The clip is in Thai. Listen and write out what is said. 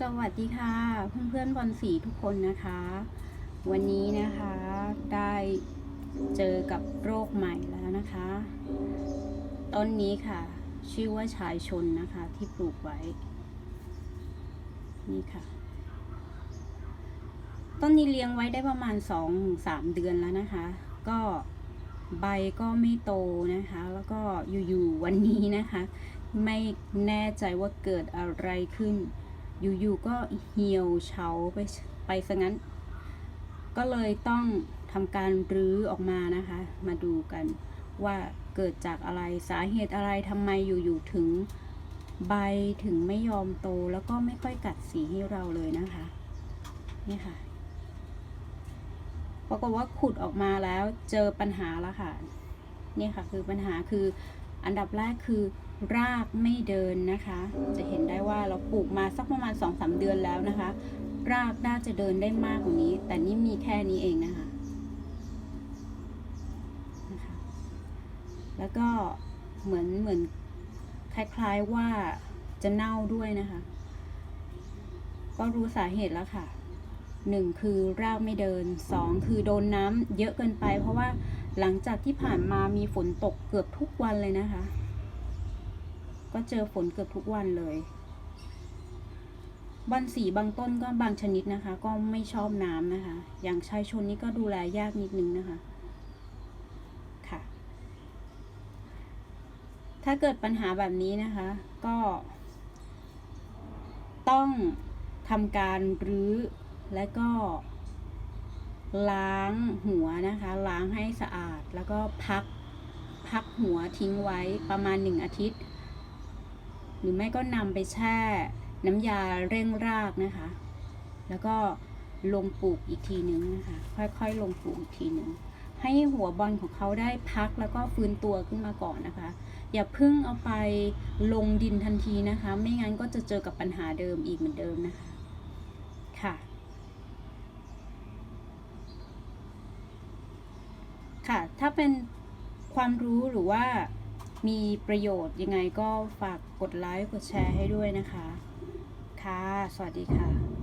สวัสดีค่ะเพื่อนๆบอลสีทุกคนนะคะ วันนี้นะคะได้เจอกับโรคใหม่แล้วนะคะ ต้นนี้ค่ะ ชื่อว่าชายชนนะคะที่ปลูกไว้ นี่ค่ะ ต้นนี้เลี้ยงไว้ได้ประมาณ2อสามเดือนแล้วนะคะ ก็ใบก็ไม่โตนะคะ แล้วก็อยู่ๆวันนี้นะคะ ไม่แน่ใจว่าเกิดอะไรขึ้น อยู่ๆก็เหี่ยวเฉาไปไปซะงั้น ก็เลยต้องทำการรื้อออกมานะคะ มาดูกันว่าเกิดจากอะไรสาเหตุอะไรทำไมอยู่ๆถึงใบถึงไม่ยอมโตแล้วก็ไม่ค่อยกัดสีให้เราเลยนะคะนี่ค่ะปรากฏว่าขุดออกมาแล้วเจอปัญหาแล้วค่ะนี่ค่ะคือปัญหาคือ อันดับแรกคือรากไม่เดินนะคะ จะเห็นได้ว่าเราปลูกมาสักประมาณ2อสเดือนแล้วนะคะ รากน่าจะเดินได้มากกว่านี้ แต่นี่มีแค่นี้เองนะคะนะคะ แล้วก็เหมือนเหมือนคล้ายๆว่าจะเน่าด้วยนะคะ ก็รู้สาเหตุแล้วค่ะ หนึ่งคือรากไม่เดินสองคือโดนน้ำเยอะเกินไป เพราะว่าหลังจากที่ผ่านมามีฝนตกเกือบทุกวันเลยนะคะ ก็เจอฝนเกือบทุกวันเลยบอนสีบางต้นก็บางชนิดนะคะ ก็ไม่ชอบน้ำนะคะ อย่างชายชนนี่ก็ดูแลยากนิดนึงนะคะค่ะ ถ้าเกิดปัญหาแบบนี้นะคะ ก็ ต้องทำการรื้อ และก็ ล้างหัวนะคะ ล้างให้สะอาดแล้วก็พักพักหัวทิ้งไว้ประมาณหนึ่งอาทิตย์ หรือไม่ก็นำไปแช่น้ำยาเร่งรากนะคะ แล้วก็ลงปลูกอีกทีนึงนะคะ ค่อยๆ ลงปลูกอีกทีนึงให้หัวบอลของเขาได้พักแล้วก็ฟื้นตัวขึ้นมาก่อนนะคะ อย่าเพิ่งเอาไปลงดินทันทีนะคะ ไม่งั้นก็จะเจอกับปัญหาเดิมอีกเหมือนเดิมนะคะ ค่ะ ค่ะ ถ้าเป็นความรู้หรือว่ามีประโยชน์ยังไงก็ฝากกดไลค์กดแชร์ให้ด้วยนะคะ ค่ะ สวัสดีค่ะ